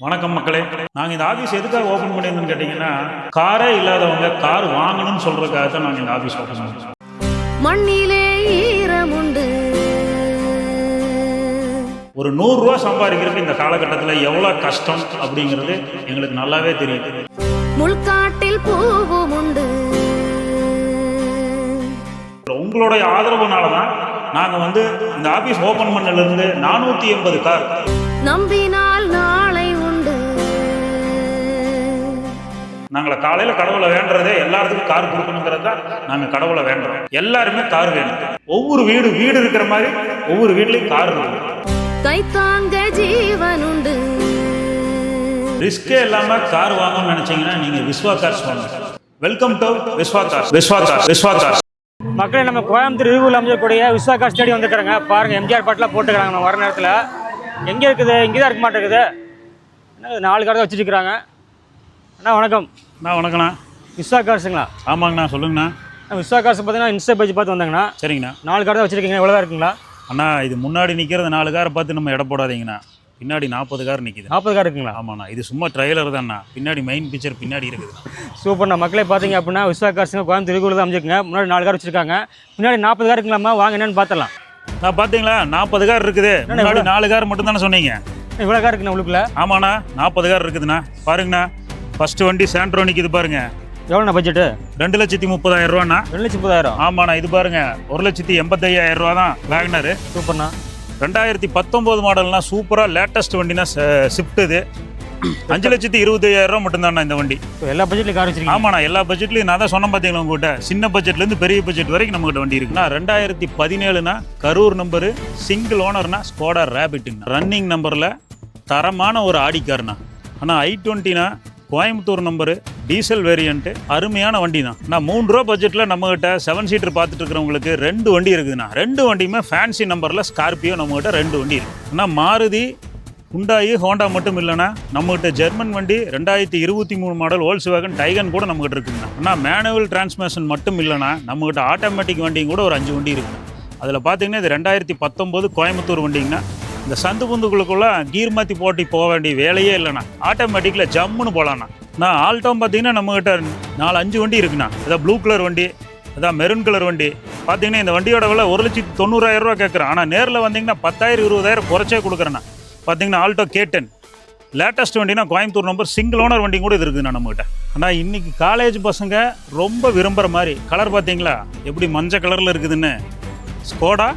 வணக்கம் மக்களே. நாங்கள் இந்த ஆஃபீஸ் எதுக்காக ஓப்பன் பண்ணியிருந்தோம்னு கேட்டிங்கன்னா காரே இல்லாதவங்க கார் வாங்கணும்னு சொல்கிறதுக்காக தான் நாங்கள் இந்த ஆஃபீஸ் ஓப்பன் பண்ணோம் மண்ணிலே ஈரமுண்டு. ஒரு நூறுரூவா சம்பாதிக்கிறதுக்கு இந்த காலகட்டத்தில் எவ்வளோ கஷ்டம் அப்படிங்கிறது எங்களுக்கு நல்லாவே தெரியும் முள்காட்டில் பூவும் உண்டு உங்களுடைய ஆதரவுனால தான் நாங்கள் வந்து இந்த ஆஃபீஸ் ஓப்பன் பண்ணலேருந்து நானூற்றி எண்பது கார் நம்பினால் நாங்களை காலையில் கடவுளை வேண்டுறதே எல்லாத்துக்கும் கார் கொடுக்கணுங்கிறது தான் நாங்கள் கடவுளை வேண்டுறோம். எல்லாருமே கார் வேணும். ஒவ்வொரு வீடு வீடு இருக்கிற மாதிரி ஒவ்வொரு வீட்லேயும் கார் இருக்கும் கைத்தாங்க ஜீவன் உண்டு ரிஸ்கே இல்லாமல் கார் வாங்கணும்னு நினச்சிங்கன்னா நீங்கள் விஸ்வா கார்ஸ் வாங்க. Welcome to Viswa cars. Viswa cars. Viswa cars. மக்களே நம்ம கோயம்புத்தூர் இருவில் அமைஞ்சக்கூடிய விஸ்வாகா ஸ்டேடியம் வந்துருக்காங்க. பாருங்க எம்ஜிஆர் பாட்டில் போட்டுக்கிறாங்க நம்ம வர நேரத்தில். எங்கே இருக்குது? இங்கே தான் இருக்க மாட்டேங்குது. நாலு கடை வச்சுருக்கிறாங்க அண்ணா வணக்கம். அண்ணா வணக்கண்ணா விஸ்வா கார்ஸுங்களா ஆமாங்கண்ணா சொல்லுங்கண்ணா. விஸ்வா கார்ஸ் பார்த்தீங்கன்னா இன்ஸ்டா பேஜ் பார்த்து வந்தாங்கண்ணா. சரிங்கண்ணா. நாலு கடை வச்சுருக்கீங்க இவ்வளோ தான் இருக்குங்களா? அண்ணா இது முன்னாடி நிற்கிறது நாலு காரை பார்த்து நம்ம எடை போடாதீங்கண்ணா. பின்னாடி நாற்பது கார் நிற்கிது நாற்பது கார் இருக்குங்களா? ஆமாண்ணா இது சும்மா ட்ரைலர் தான்ண்ணா பின்னாடி மெயின் பிக்சர் பின்னாடி இருக்குதுண்ணா சூப்பர்ண்ணா. மக்களே பார்த்தீங்க அப்படின்னா விஸ்வா கார்ஸுங்க கோயம்புத்தூர் தான் அமைச்சிருக்குங்க முன்னாடி நாலு கார் வச்சுருக்காங்க. முன்னாடி நாற்பது கார் இருக்குங்களாம்மா? வாங்க என்னன்னு பார்த்துடலாம். நான் பார்த்தீங்களா? நாற்பது கார் இருக்குது. முன்னாடி நாலு கார் மட்டும் தானே சொன்னீங்க? இவ்வளோ கார் இருக்குண்ணா உள்ளுக்குள்ள? ஆமாண்ணா நாற்பது கார் இருக்குதுண்ணா. பாருங்கண்ணா. ஃபர்ஸ்ட் வண்டி சாண்ட்ரோ நிற்கிது பாருங்க. எவ்வளோண்ணா பட்ஜெட்டு ரெண்டு லட்சத்தி முப்பதாயிரம் ரூபாண்ணா. ரெண்டு லட்சம் முப்பதாயிரம்? ஆமாண்ணா இது பாருங்க. ஒரு லட்சத்தி எண்பத்தையாயிரம் ரூபா தான் வேகனரு சூப்பர்ண்ணா. ரெண்டாயிரத்தி பத்தொம்போது மாடல்னா சூப்பராக லேட்டஸ்ட் வண்டினா ஸ்விஃப்ட் இது. அஞ்சு லட்சத்தி இருபத்தையாயிரம் ரூபா மட்டும்தாண்ணா இந்த வண்டி. எல்லா பட்ஜெட்லையும் கார் வச்சிருக்கீங்க. ஆமாண்ணா எல்லா பட்ஜெட்லையும் நான் தான் சொன்ன பார்த்தீங்களா உங்ககிட்ட? சின்ன பட்ஜெட்லேருந்து பெரிய பட்ஜெட் வரைக்கும் நம்மகிட்ட வண்டி இருக்குண்ணா. ரெண்டாயிரத்தி பதினேழுனா கரூர் நம்பரு சிங்கிள் ஓனர்னா ஸ்கோடா ரேபிட்டுங்க ரன்னிங் நம்பரில் தரமான ஒரு ஆடி கார்ண்ணா ஆனால் ஐ டுவெண்ட்டினா கோயம்புத்தூர் நம்பரு டீசல் வேரியண்ட்டு அருமையான வண்டி தான் நான் மூணு ரூபா பட்ஜெட்டில் நம்மகிட்ட செவன் சீட்டர் பார்த்துட்டு இருக்கிறவங்களுக்கு ரெண்டு வண்டி இருக்குதுண்ணா. ரெண்டு வண்டியுமே ஃபேன்சி நம்பரில் ஸ்கார்பியோ நம்மகிட்ட ரெண்டு வண்டி இருக்குது ஆனால் மாருதி ஹுண்டாயி ஹோண்டா மட்டும் இல்லைன்னா நம்மகிட்ட ஜெர்மன் வண்டி ரெண்டாயிரத்தி இருபத்தி மூணு மாடல் ஓல்ஸ் வேகன் டைகன் கூட நம்மகிட்ட இருக்குதுண்ணா. ஆனால் மேனுவல் டிரான்ஸ்மிஷன் மட்டும் இல்லைன்னா நம்மகிட்ட ஆட்டோமேட்டிக் வண்டியும் கூட ஒரு அஞ்சு வண்டி இருக்குது அதில் பார்த்தீங்கன்னா இது ரெண்டாயிரத்தி பத்தொம்போது கோயம்புத்தூர் வண்டிங்கண்ணா. இந்த சந்து புந்துக்குள்ளுக்குள்ளே கீர் மாற்றி போட்டி போக வேண்டிய வேலையே இல்லைண்ணா. ஆட்டோமேட்டிக்கில் ஜம்முன்னு போகலாண்ணா நான் ஆல்டோம் பார்த்தீங்கன்னா நம்மக்கிட்ட நாலு அஞ்சு வண்டி இருக்குண்ணா. அதான் ப்ளூ கலர் வண்டி அதான் மெரூன் கலர் வண்டி. பார்த்தீங்கன்னா இந்த வண்டியோட விலை ஒரு லட்சத்தி தொண்ணூறாயிரம் ரூபா கேட்குறேன். ஆனால் நேரில் வந்தீங்கன்னா பத்தாயிரம் இருபதாயிரம் குறைச்சே கொடுக்குறேண்ணா. பார்த்தீங்கன்னா ஆல்டோ கேட்டன் லேட்டஸ்ட் வண்டினா கோயம்புத்தூர் நம்பர் சிங்கிள் ஓனர் வண்டி கூட இருக்குதுண்ணா நம்மகிட்ட. ஆனால் இன்றைக்கி காலேஜ் பசங்க ரொம்ப விரும்புகிற மாதிரி. கலர் பார்த்தீங்களா? எப்படி மஞ்சள் கலரில் இருக்குதுன்னு? ஸ்கோடா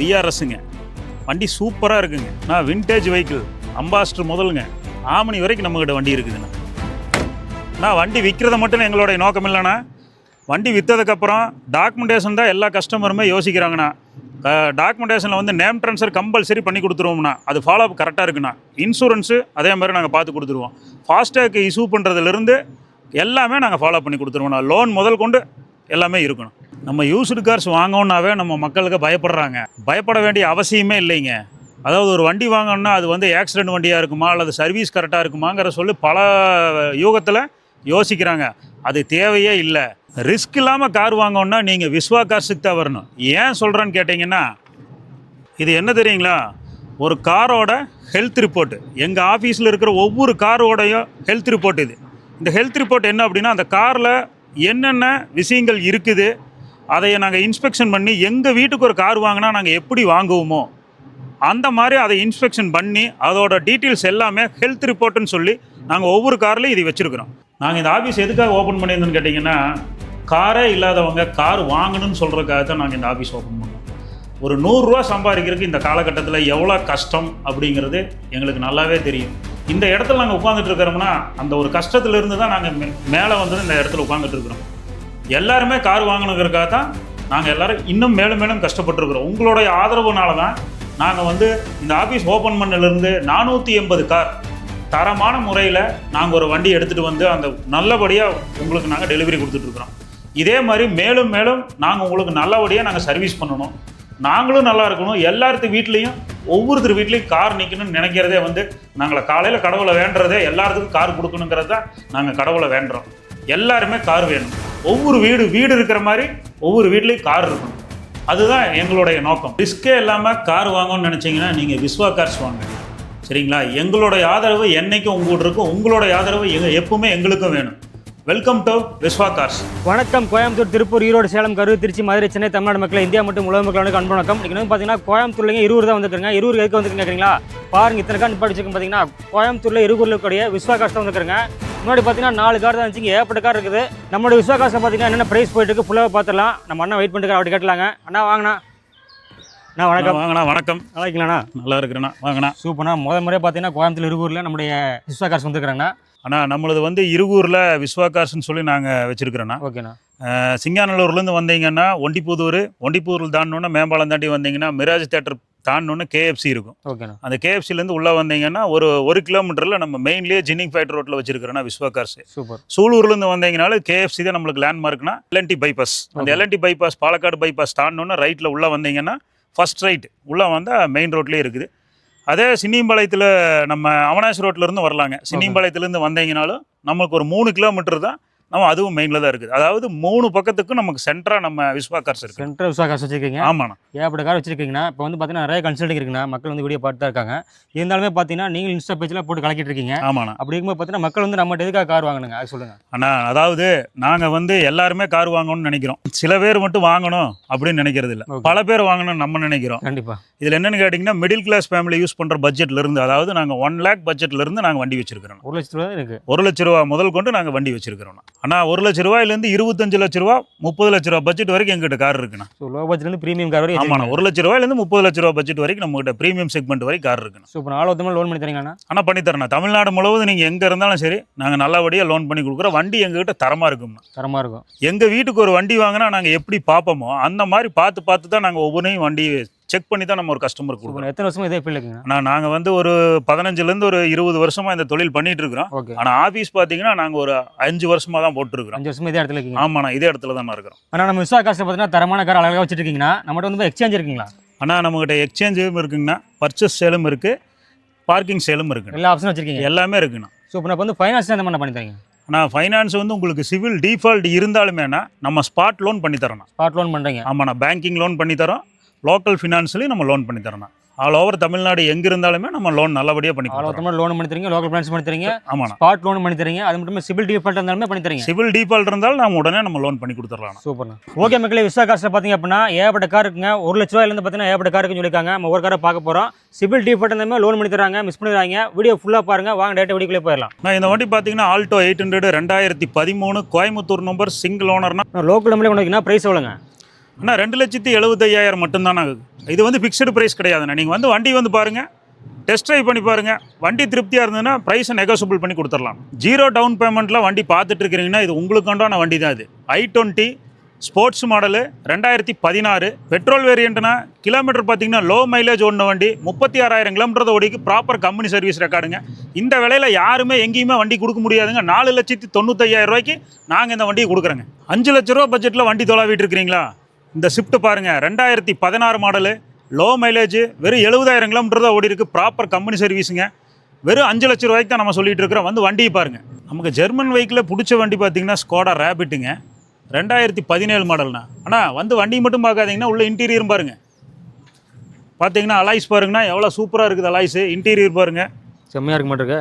விஆர்எஸ்ஸுங்க வண்டி சூப்பராக இருக்குங்க. நான் வின்டேஜ் வெஹிக்கிள் அம்பாஸ்டர் முதலுங்க. ஆமணி வரைக்கும் நம்மகிட்ட வண்டி இருக்குதுண்ணா. நான் வண்டி விற்கிறத மட்டும் எங்களுடைய நோக்கம் இல்லைண்ணா. வண்டி விற்றதுக்கப்புறம் டாக்குமெண்டேஷன் தான் எல்லா கஸ்டமருமே யோசிக்கிறாங்கண்ணா. டாக்குமெண்டேஷனில் வந்து நேம் ட்ரான்ஸ்ஃபர் கம்பல்சரி பண்ணி கொடுத்துருவோம்ண்ணா. அது ஃபாலோ அப் கரெக்டாக இருக்குண்ணா. இன்சூரன்ஸு அதே மாதிரி நாங்கள் பார்த்து கொடுத்துருவோம். ஃபாஸ்டேக் இஷ்யூ பண்ணுறதுலேருந்து எல்லாமே நாங்கள் ஃபாலோ பண்ணி கொடுத்துருவோம்ண்ணா. லோன் முதல் கொண்டு எல்லாமே இருக்கணும். நம்ம யூஸ்டு கார்ஸ் வாங்கணுன்னாவே நம்ம மக்களுக்கு பயப்படுறாங்க. பயப்பட வேண்டிய அவசியமே இல்லைங்க. அதாவது ஒரு வண்டி வாங்கணும்னா அது வந்து ஆக்சிடென்ட் வண்டியாக இருக்குமா அல்லது சர்வீஸ் கரெக்டாக இருக்குமாங்கிற சொல்லி பல யூகத்தில் யோசிக்கிறாங்க. அது தேவையே இல்லை. ரிஸ்க் இல்லாமல் கார் வாங்கணும்னா நீங்கள் விஸ்வா கார்ஸுக்கு தான் வரணும். ஏன் சொல்கிறேன்னு கேட்டிங்கன்னா இது என்ன தெரியுங்களா? ஒரு காரோட ஹெல்த் ரிப்போர்ட்டு எங்கள் ஆஃபீஸில் இருக்கிற ஒவ்வொரு காரோடையும் ஹெல்த் ரிப்போர்ட் இது. இந்த ஹெல்த் ரிப்போர்ட் என்ன அப்படின்னா அந்த காரில் என்னென்ன விஷயங்கள் இருக்குது அதை நாங்கள் இன்ஸ்பெக்ஷன் பண்ணி எங்கள் வீட்டுக்கு ஒரு கார் வாங்கினா நாங்கள் எப்படி வாங்குவோமோ அந்த மாதிரி அதை இன்ஸ்பெக்ஷன் பண்ணி அதோட டீட்டெயில்ஸ் எல்லாமே ஹெல்த் ரிப்போர்ட்டுன்னு சொல்லி நாங்கள் ஒவ்வொரு கார்லையும் இது வச்சுருக்கிறோம். நாங்கள் இந்த ஆஃபீஸ் எதுக்காக ஓப்பன் பண்ணியிருந்தோம்னு கேட்டிங்கன்னா காரே இல்லாதவங்க கார் வாங்கணும்னு சொல்கிறதுக்காக தான் நாங்கள் இந்த ஆஃபீஸ் ஓப்பன் பண்ணோம். ஒரு நூறுரூவா சம்பாதிக்கிறதுக்கு இந்த காலகட்டத்தில் எவ்வளோ கஷ்டம் அப்படிங்கிறது எங்களுக்கு நல்லாவே தெரியும். இந்த இடத்துல நாங்கள் உட்காந்துட்டு இருக்கிறோம்னா அந்த ஒரு கஷ்டத்துலேருந்து தான் நாங்கள் மே மேலே வந்து இந்த இடத்துல உட்காந்துட்டு இருக்கிறோம். எல்லாருமே கார் வாங்கணுங்கிறக்காக தான் நாங்கள் எல்லாரும் இன்னும் மேலும் மேலும் கஷ்டப்பட்டுருக்குறோம். உங்களுடைய ஆதரவுனால தான் நாங்கள் வந்து இந்த ஆஃபீஸ் ஓப்பன் பண்ணலேருந்து நானூற்றி எண்பது கார் தரமான முறையில் நாங்கள் ஒரு வண்டி எடுத்துகிட்டு வந்து அந்த நல்லபடியாக உங்களுக்கு நாங்கள் டெலிவரி கொடுத்துட்ருக்குறோம். இதே மாதிரி மேலும் மேலும் நாங்கள் உங்களுக்கு நல்லபடியாக நாங்கள் சர்வீஸ் பண்ணணும். நாங்களும் நல்லா இருக்கணும். எல்லாத்து வீட்லேயும் ஒவ்வொருத்தர் வீட்லேயும் கார் நிற்கணும்னு நினைக்கிறதே வந்து நாங்களை காலையில் கடவுளை வேண்டுறதே எல்லாத்துக்கும் கார் கொடுக்கணுங்கிறது தான் நாங்கள் கடவுளை வேண்டுறோம். எல்லாருமே கார் வேணும். ஒவ்வொரு வீடு வீடு இருக்கிற மாதிரி ஒவ்வொரு வீட்லேயும் கார் இருக்கணும். அதுதான் எங்களுடைய நோக்கம். ரிஸ்க்கே இல்லாமல் கார் வாங்கணும்னு நினச்சிங்கன்னா நீங்கள் விஸ்வா கார்ஸ் வாங்க. சரிங்களா? எங்களுடைய ஆதரவு என்னைக்கும் உங்கள்கிட்ட இருக்கும். உங்களுடைய ஆதரவு எங்கள் எப்பவுமே எங்களுக்கும் வேணும். வெல்கம் டு விஸ்வா கார்ஸ் வணக்கம். கோயம்புத்தூர் திருப்பூர் ஈரோடு சேலம் கரூர் திருச்சி மதுரை சென்னை தமிழ்நாடு மக்கள் இந்தியா மற்றும் உலக மக்களுக்கு அன்பு வணக்கம். இன்னும் வந்து பார்த்தீங்கன்னா கோயம்புத்தூர்லேங்க இருவர் தான் வந்துருக்காங்க. இருவர் எதுக்கு வந்துருக்கீங்க கேட்குறீங்களா பாருங்க இத்தனை கார் நிப்பாட்டி வச்சிருக்கோம் பார்த்தீங்கன்னா கோயம்புத்தூரில் இருபதுல இருக்கக்கூடிய விஸ்வா கார்ஸ் தான் வந்துருக்காங்க. முன்னாடி பார்த்தீங்கன்னா நாலு கார் தான் இருந்துச்சு ஏகப்பட்ட கார் இருக்குது. நம்மளோட விஸ்வா கார்ஸில் பார்த்தீங்கன்னா என்னென்ன ப்ரைஸ் போயிட்டு இருக்கு ஃபுல்லாக பார்த்துடலாம். நம்ம அண்ணா வெயிட் பண்ணிட்டு அப்படி கேட்டலாங்க அண்ணா வாங்கண்ணா. அண்ணா வணக்கம். வாங்கண்ணா வணக்கம். நல்லா இருக்கீங்களாண்ணா நல்லா இருக்கிறேண்ணா வாங்கண்ணா. சூப்பர்ண்ணா. முதல் முறையாக பார்த்தீங்கன்னா கோயம்புத்தூர் இருகூரில் நம்முடைய விஸ்வா கார்ஸ் வந்துருக்காங்கண்ணா அண்ணா நம்மளது வந்து இருகூரில் விஸ்வா சொல்லி நாங்கள் வச்சிருக்கிறோண்ணா. ஓகேண்ணா. சிங்காநல்லூர்லேருந்து வந்தீங்கன்னா ஒண்டிப்புதூர் ஒண்டிப்புதூர் தாண்டோன்னா மேம்பாலம் தாண்டி வந்தீங்கன்னா மிராஜ் தேட்டர் தாண்டோன்னு கேஎஃப்சி இருக்கும். அந்த கேஎஃப்சிலேருந்து உள்ளே வந்தீங்கன்னா ஒரு ஒரு கிலோமீட்டரில் நம்ம மெயின்லேயே ஜின்னிங் ஃபேக்டரி ரோட்டில் வச்சிருக்கிறோன்னா விஸ்வா கார்ஸ் சூப்பர். சூலூர்லேருந்து வந்தீங்கனாலும் கேஎஃப்சி தான் நம்மளுக்கு லேண்ட்மார்க்னா எல்என்டி பைபாஸ் அந்த. எல்என்டி பைபாஸ் பாலக்காடு பைபாஸ் தாண்டோன்னு ரைட்டில் உள்ளே வந்தீங்கன்னா ஃபர்ஸ்ட் ரைட் உள்ளே வந்தால் மெயின் ரோட்லேயே இருக்குது. அதே சின்னிம்பாளையத்தில் நம்ம அவனாசி ரோட்லேருந்து வரலாங்க. சின்னிம்பாளையத்துலேருந்து வந்தீங்கனாலும் நமக்கு ஒரு மூணு கிலோமீட்டர் தான் நம்ம அதுவும் மெயினில் தான் இருக்குது. அதாவது மூணு பக்கத்துக்கும் நமக்கு சென்டராக நம்ம விஸ்வா கார்ஸ் இருக்குது. சென்ட்ரல் விஸ்வா கார்ஸ் வச்சிருக்கீங்க. ஆமாண்ணா. ஏகப்பட்ட கார் வச்சிருக்கீங்கன்னா இப்போ வந்து பார்த்தீங்கன்னா நிறைய கன்சல்டிங் இருக்குண்ணா. மக்கள் வந்து வீடியோ பார்த்து தான் இருக்காங்க. இருந்தாலுமே பார்த்தீங்கன்னா நீங்கள் இன்ஸ்டா பேஜில் போட்டு கலக்கிட்டு இருக்கீங்க. ஆமாண்ணா. அப்படி இருக்கும்போது பார்த்தீங்கன்னா மக்கள் வந்து நம்மகிட்ட எதுக்காக கார் வாங்கணுங்க அது சொல்லுங்க. அண்ணா அதாவது நாங்கள் வந்து எல்லாருமே கார் வாங்கணும்னு நினைக்கிறோம். சில பேர் மட்டும் வாங்கணும் அப்படின்னு நினைக்கிறது இல்லை. பல பேர் வாங்கணும்னு நம்ம நினைக்கிறோம். கண்டிப்பா. இதில் என்னன்னு கேட்டிங்கன்னா மிடில் கிளாஸ் ஃபேமிலி யூஸ் பண்ணுற பட்ஜெட்ல இருந்து அதாவது நாங்கள் ஒன் லேக் பட்ஜெட்ல இருந்து நாங்கள் வண்டி வச்சிருக்கிறோம். ஒரு லட்ச ரூபா இருக்கு. ஒரு லட்ச ரூபா முதல் கொண்டு நாங்கள் வண்டி வச்சிருக்கிறோம். ஆனால் ஒரு லட்ச ரூபாயிலேருந்து இருபத்தஞ்சு லட்ச ரூபா முப்பது லட்ச ரூபா பட்ஜெட் வரைக்கும் எங்கிட்ட கார் இருக்குண்ணா. ஸோ லோ பட்ஜெட்லேருந்து ப்ரீமியம் கார் வரைக்கும் ஆமாண்ணா ஒரு லட்ச ரூபாயிலேருந்து முப்பது லட்ச ரூபா பட்ஜெட் வரைக்கும் நம்மகிட்ட ப்ரீமியம் செக்மெண்ட் வரைக்கும் கார் இருக்குண்ணா. ஸோ இப்போ நாலு லோன் பண்ணி தரீங்கண்ணா ஆனால் பண்ணித்தரேண்ணா தமிழ்நாடு முழுவதும் நீங்கள் எங்கே இருந்தாலும் சரி நாங்கள் நல்லபடியாக லோன் பண்ணி கொடுக்குறோம் வண்டி எங்ககிட்ட தரமாக இருக்கும்ண்ணா. தரமாக இருக்கும். எங்கள் வீட்டுக்கு ஒரு வண்டி வாங்கினா நாங்கள் எப்படி பார்ப்போமோ அந்த மாதிரி பார்த்து பார்த்து தான் நாங்கள் ஒவ்வொன்றையும் வண்டி செக் பண்ணி தான் நம்ம ஒரு கஸ்டமருக்கு கொடுக்குறோம். எத்தனை வருஷமா இதே ஃபீல்டு இருக்குங்க? ஆனால் நாங்கள் வந்து ஒரு பதினஞ்சுலேருந்து ஒரு இருபது வருஷமாக இந்த தொழில் பண்ணிட்டு இருக்கிறோம். ஓகே. ஆனால் ஆஃபீஸ் பார்த்தீங்கன்னா நாங்கள் ஒரு அஞ்சு வருஷமாக தான் போட்டுருக்குறோம். அஞ்சு வருஷமா இதே இடத்துல இருக்கீங்க. ஆமாண்ணா இதே இடத்துல தான் இருக்கிறோம். ஆனால் நம்ம விஸ்வா காசில் பார்த்தீங்கன்னா தரமான கார் அழகாக வச்சிருக்கீங்கன்னா நம்மகிட்ட வந்து எக்ஸ்சேஞ்ச் இருக்குங்களா? ஆனால் நம்மகிட்ட எக்ஸ்சேஞ்சும் இருக்குங்கண்ணா பர்ச்சேஸ் சேலும் இருக்குது பார்க்கிங் சேலும் இருக்குண்ணா. எல்லா ஆப்ஷனும் வச்சிருக்கீங்க. எல்லாமே இருக்குண்ணா. ஸோ இப்போ நான் வந்து ஃபைனான்ஸ் அந்த மாதிரி பண்ணி தரீங்க? ஆனால் ஃபைனான்ஸ் வந்து உங்களுக்கு சிவில் டிஃபால்ட் இருந்தாலுமேனா நம்ம ஸ்பாட் லோன் பண்ணி தரோண்ணா. ஸ்பாட் லோன் பண்ணுறீங்க ஆமாண்ணா பேங்கிங் லோன் பண்ணி தரோம். லோக்கல் ஃபினான்ஸ்லேயும் நம்ம லோன் பண்ணி தரோண்ணா ஆல் ஓவர் தமிழ்நாடு எங்கே இருந்தாலுமே நம்ம லோன் நல்லபடியாக பண்ணி ஆல் லோன் பண்ணி தரீங்க லோக்கல் பிரான்ச் பண்ணி தரீங்க ஆமாண்ணா. ஸ்பாட் லோன் பண்ணி தரீங்க அது மட்டும் சிவில் டிஃபால்ட் இருந்தாலுமே பண்ணி தரீங்க. சிவில் டிஃபால்ட் இருந்தாலும் நம்ம உடனே நம்ம லோன் பண்ணி கொடுத்துடலாம் சூப்பர்ண்ணா. ஓகே மக்களே விஸ்வா காசில் பார்த்தீங்க அப்படின்னா ஏகப்பட்ட கார் இருக்குங்க. ஒரு லட்ச ரூபாயிலேருந்து பார்த்தீங்கன்னா ஏகப்பட்ட கார் இருக்குன்னு சொல்லியிருக்காங்க. நம்ம ஒரு காரை பார்க்க போகிறோம் சிவில் டிஃபால்ட் இருந்தாலுமே லோன் பண்ணி தராங்க மிஸ் பண்ணிடுறாங்க. வீடியோ ஃபுல்லாக பாருங்க. வாங்க டேட்டா வீடியோக்குள்ளே போயிடலாம். நான் இந்த வண்டி பார்த்தீங்கன்னா ஆல்டோ எயிட் ஹண்ட்ரட் ரெண்டாயிரத்தி பதிமூணு கோயம்புத்தூர் நம்பர் சிங்கிள் ஓனர்னா லோக்கல் நம்மளே கொண்டு ப்ரைஸ் எவ்வளோங்க? அண்ணா ரெண்டு லட்சத்தி எழுபத்தையாயிரம் மட்டும்தானே? ஆகுது இது வந்து ஃபிக்ஸ்டு ப்ரைஸ் கிடையாதுண்ணா. நீங்கள் வந்து வண்டி வந்து பாருங்கள் டெஸ்ட் ட்ரைவ் பண்ணி பாருங்கள் வண்டி திருப்தியாக இருந்ததுன்னா ப்ரைஸை நெகோசியபிள் பண்ணி கொடுத்துடலாம். ஜீரோ டவுன் பேமெண்ட்டில் வண்டி பார்த்துட்டு இருக்கிறீங்கன்னா இது உங்களுக்காண்டான வண்டி தான் இது. ஐ டுவெண்ட்டி ஸ்போர்ட்ஸ் மாடலு ரெண்டாயிரத்தி பதினாறு. பெட்ரோல் வேரியண்ட்னா கிலோமீட்டர் பார்த்தீங்கன்னா லோ மைலேஜ் ஒன்று வண்டி முப்பத்தி ஆறாயிரம் கிலோமீட்டர் ஓடிக்கு ப்ராப்பர் கம்பெனி சர்வீஸ் ரெக்கார்டுங்க இந்த விலையில் யாருமே எங்கேயுமே வண்டி கொடுக்க முடியாதுங்க. நாலு லட்சத்தி தொண்ணூத்தையாயிரம் ரூபாய்க்கு நாங்கள் இந்த வண்டியை கொடுக்குறோங்க. அஞ்சு லட்ச ரூபா பட்ஜெட்டில் வண்டி தொலாவிட்டு இருக்கிறீங்களா? இந்த ஷிஃப்ட் பாருங்கள் ரெண்டாயிரத்தி பதினாறு மாடலு லோ மைலேஜ் வெறும் எழுபதாயிரம் கிலோமீட்டர் தான் ஓடி இருக்குது ப்ராப்பர் கம்பெனி சர்வீஸுங்க வெறும் அஞ்சு லட்ச ரூபாய்க்கு தான் நம்ம சொல்லிட்டு இருக்கிறோம். வந்து வண்டியை பாருங்க. நமக்கு ஜெர்மன் வெஹிக்கில் பிடிச்ச வண்டி பார்த்தீங்கன்னா ஸ்கோடா ரேபிட்டுங்க ரெண்டாயிரத்தி பதினேழு மாடல்ண்ணா ஆனால் வந்து வண்டி மட்டும் பார்க்காதீங்கன்னா உள்ள இன்டீரியரும் பாருங்கள் பார்த்தீங்கன்னா அலாய்ஸ் பாருங்கண்ணா. எவ்வளோ சூப்பராக இருக்குது அலாய்ஸு இன்டீரியர் பாருங்க. செம்மையாக இருக்க மாட்டிருக்கு.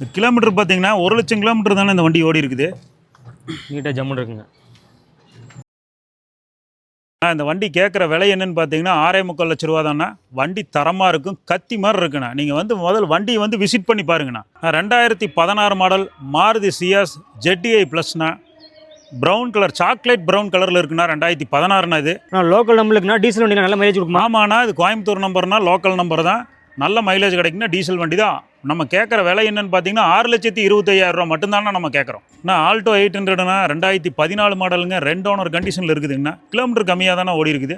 இந்த கிலோமீட்டர் பார்த்தீங்கன்னா ஒரு லட்சம் கிலோமீட்டர் தானே இந்த வண்டி ஓடி இருக்குது? நீட்டாக ஜம்முன்னு இருக்குங்க. இந்த வண்டி கேட்குற விலை என்னன்னு பார்த்தீங்கன்னா ஆறே முக்கால் லட்ச ரூபா தானே வண்டி தரமாக இருக்கும் கத்தி மாதிரி இருக்குண்ணா. நீங்கள் வந்து முதல் வண்டியை வந்து விசிட் பண்ணி பாருங்கண்ணா. ரெண்டாயிரத்தி பதினாறு மாடல் மாருதி சியாஸ் ஜெட்டிஐ ப்ளஸ்ண்ணா ப்ரௌன் கலர் சாக்லேட் ப்ரௌன் கலரில் இருக்குண்ணா ரெண்டாயிரத்தி பதினாறுண்ணா இது. லோக்கல் நம்மளுக்குனா டீசல் வண்டி நல்ல மைலேஜ் கொடுக்குமா? ஆமாண்ணா இது கோயம்புத்தூர் நம்பர்னா லோக்கல் நம்பர் தான். நல்ல மைலேஜ் கிடைக்குன்னா டீசல் வண்டி தான் நம்ம கேட்குற விலை என்னன்னு பார்த்தீங்கன்னா ஆறு லட்சத்தி இருபத்தையாயிரம் ரூபா மட்டும்தானே நம்ம கேட்குறோம் நான் ஆல்டோ எயிட் ஹண்ட்ரட்னா ரெண்டாயிரத்தி பதினாலு மாடலுங்க ரெண்டு ஓனர் கண்டிஷனில் இருக்குதுங்கண்ணா. கிலோமீட்டர் கம்மியாக தானே ஓடி இருக்குது.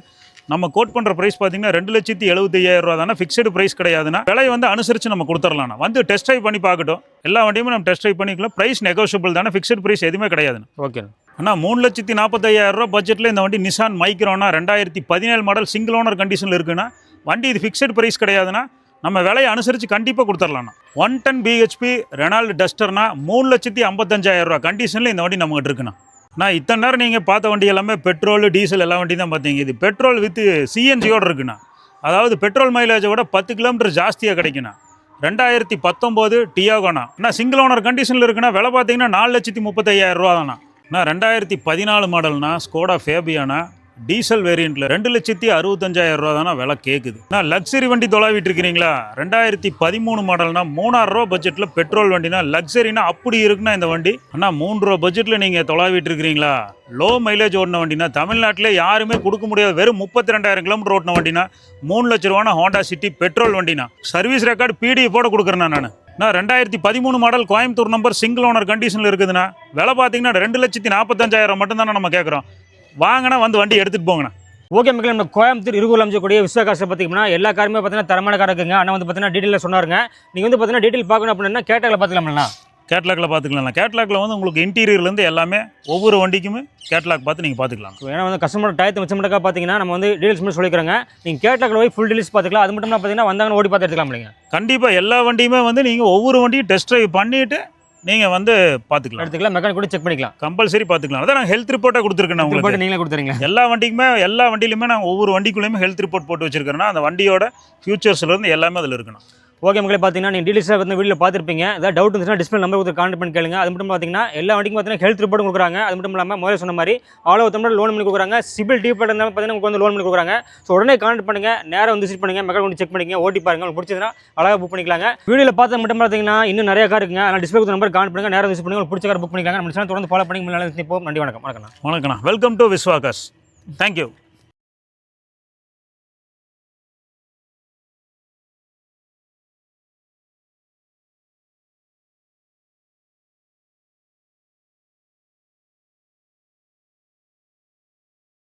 நம்ம கோட் பண்ணுற ப்ரைஸ் பார்த்தீங்கன்னா ரெண்டு லட்சத்தி எழுபத்தையாயிரம் ரூபா தானே ஃபிக்ஸ்டு ப்ரைஸ் கிடையாதுன்னா விலை வந்து அனுசரித்து நம்ம கொடுத்துடலாம்ண்ணா வந்து டெஸ்ட் ட்ரைவ் பண்ணி பார்க்கட்டும். எல்லா வண்டியுமே நம்ம டெஸ்ட் ட்ரைவ் பண்ணிக்கலாம். ப்ரைஸ் நெகோஷியபிள் தானே ஃபிக்ஸ்டு ப்ரைஸ் எதுவுமே கிடையாதுண்ணா. ஓகே அண்ணா மூணு லட்சத்தி நாற்பத்தையாயிரம் ரூபா பட்ஜெட்டில் இந்த வண்டி நிசான் மைக்ரோனா ரெண்டாயிரத்தி பதினேழு மாடல் சிங்கிள் ஓனர் கண்டிஷனில் இருக்குன்னா வண்டி இது ஃபிக்ஸட் ப்ரைஸ் கிடையாதுன்னா நம்ம விலையை அனுசரித்து கண்டிப்பாக கொடுத்துர்லாண்ணா ஒன் டென் பிஹெச்பி ரெனால்டு டஸ்டர்னா மூணு லட்சத்தி ஐம்பத்தஞ்சாயிரம் ரூபா கண்டிஷனில் இந்த வண்டி நம்மகிட்ட இருக்குண்ணா. நான் இத்தனை நேரம் நீங்கள் பார்த்த வண்டி எல்லாமே பெட்ரோல் டீசல் எல்லா வண்டியும் தான் பார்த்தீங்க. இது பெட்ரோல் வித் சிஎன்ஜியோடு இருக்குண்ணா. அதாவது பெட்ரோல் மைலேஜை விட பத்து கிலோமீட்டர் ஜாஸ்தியாக கிடைக்குண்ணா. ரெண்டாயிரத்தி பத்தொம்போது டியாகோனா அண்ணா சிங்கிள் ஓனர் கண்டிஷனில் இருக்குன்னா விலை பார்த்தீங்கன்னா நாலு லட்சத்தி முப்பத்தையாயிரம் ரூபா தானா அண்ணா ரெண்டாயிரத்தி பதினாலு மாடல்னா ஸ்கோடா ஃபேபியானா டீசல் வேரியண்ட்டில் ரெண்டு லட்சத்தி அறுபத்தஞ்சாயிரம் ரூபா தானே விலை கேட்குது நான் லக்ஸரி வண்டி தொலாவிட்டு இருக்கிறீங்களா? ரெண்டாயிரத்தி பதிமூணு மாடல்னா மூணாயிரம் ரூபா பட்ஜெட்டில் பெட்ரோல் வண்டினா லக்ஸரினா அப்படி இருக்குன்னா இந்த வண்டி? அண்ணா மூணு ரூபா பட்ஜெட்டில் நீங்கள் தொலாவிட்டு இருக்கிறீங்களா? லோ மைலேஜ் ஓடின வண்டினா தமிழ்நாட்டில் யாருமே கொடுக்க முடியாது. வெறும் முப்பத்தி ரெண்டாயிரம் கிலோமீட்டர் ஓட்டின வண்டினா மூணு லட்ச ரூபானா ஹோண்டா சிட்டி பெட்ரோல் வண்டினா. சர்வீஸ் ரெக்கார்டு பிடிஎஃபோட கொடுக்குறேண்ணா நான். நான் ரெண்டாயிரத்தி பதிமூணு model Coimbatore number single owner கண்டிஷனில் இருக்குதுண்ணா. விலை பார்த்தீங்கன்னா ரெண்டு லட்சத்தி நாற்பத்தஞ்சாயிரம் மட்டும்தானே நம்ம கேட்குறோம் வாங்கண்ணா வந்து வண்டி எடுத்துகிட்டு போங்கண்ணா. ஓகே மக்கள் நம்ம கோயம்புத்தூர் இருகூர் அமைச்சக்கூடிய விஸ்வகாசை பார்த்தீங்கன்னா எல்லா காருமே பார்த்தீங்கன்னா தரமான கார் இருக்குங்க. அண்ணா வந்து பார்த்தீங்கன்னா டீட்டெயிலில் சொன்னாருங்க. நீங்கள் வந்து பார்த்தீங்கன்னா டீட்டெயில் பார்க்கணும் அப்படின்னா கேட்டால பார்த்துக்கலாம்ண்ணா கேட்லாக்ல பார்த்துக்கலாம் கேட்லாக்ல வந்து உங்களுக்கு இன்டீரியர்லேருந்து எல்லாமே ஒவ்வொரு வண்டிக்குமே கேட்லாக் பார்த்து நீங்கள் பார்த்துக்கலாம். ஏன்னா வந்து கஸ்டமர் டயத்தை மிச்சமட்டக்கா பார்த்தீங்கன்னா நம்ம வந்து டீடைல்ஸ் மட்டும் சொல்லிக்கிறோங்க. நீங்கள் கேட்டாக்கில் போய் ஃபுல் டீடைல்ஸ் பார்த்துக்கலாம். அது மட்டும் பார்த்தீங்கன்னா வந்தாங்கன்னு ஓடி பார்த்து எடுத்துக்கலாம் இல்லைங்க கண்டிப்பாக எல்லா வண்டியுமே வந்து நீங்கள் ஒவ்வொரு வண்டியும் டெஸ்ட் ட்ரைவ் பண்ணிவிட்டு நீங்கள் வந்து பார்த்துக்கலாம் எடுத்துக்கலாம் மெக்கானிக் கூட செக் பண்ணிக்கலாம். கம்பல்சரி பார்த்துக்கலாம் அதான் நாங்கள் ஹெல்த் ரிப்போர்ட்டை கொடுத்துருக்கேன் உங்களுக்கு. நீங்களே கொடுத்துறீங்களா எல்லா வண்டிக்குமே எல்லா வண்டியிலுமே நான் ஒவ்வொரு வண்டிக்குள்ளேயுமே ஹெல்த் ரிப்போர்ட் போட்டு வச்சிருக்கேன்னா அந்த வண்டியோட ஃபியூச்சர்ஸ்லேருந்து எல்லாமே அதில் இருக்கணும். ஓகே மக்களே பார்த்தீங்கன்னா நீங்கள் டீடைல்ஸாக வந்து வீடியோ பார்த்துருப்பீங்க ஏதாவது டவுட் இருந்துச்சுன்னா டிஸ்பிளே நம்பர் கொடுத்து கான்டெக்ட் பண்ணி கேளுங்க. அது மட்டும் பார்த்தீங்கன்னா எல்லா வண்டிக்கும் பார்த்தீங்கன்னா ஹெல்த் ரிப்போர்ட் கொடுக்குறாங்க. அது மட்டும் இல்லாமல் முதல்ல சொன்ன மாதிரி ஆல் தமிழ் லோன் பண்ணி கொடுக்குறாங்க. சிபில் டீப் இருந்தாலும் பார்த்தீங்கன்னா உங்களுக்கு வந்து லோன் பண்ணி கொடுக்குறாங்க. ஸோ உடனே கான்டெக்ட் பண்ணுங்க. நேராக வந்து விசிட் பண்ணுங்க. மக்கள் கொண்டு செக் பண்ணிங்க ஓட்டி பாருங்க. உங்களுக்கு பிடிச்சதுன்னா அழகாக புக் பண்ணிக்கலாங்க. வீடியோவில் பார்த்து மட்டும் பார்த்தீங்கன்னா இன்னும் நிறைய கார் இருக்குங்க. அதனால் டிஸ்பிளே கொடுத்த நம்பர் கான்டெக்ட் பண்ணுங்க. நேராக விசிட் பண்ணி உங்களுக்கு பிடிச்ச கார் புக் பண்ணிக்கலாம் நம்ம தொடர்ந்து ஃபாலோ பண்ணி முன்னாடி நன்றி வணக்கம். வணக்கண்ணா. Welcome to விஸ்வாகாஸ் thank you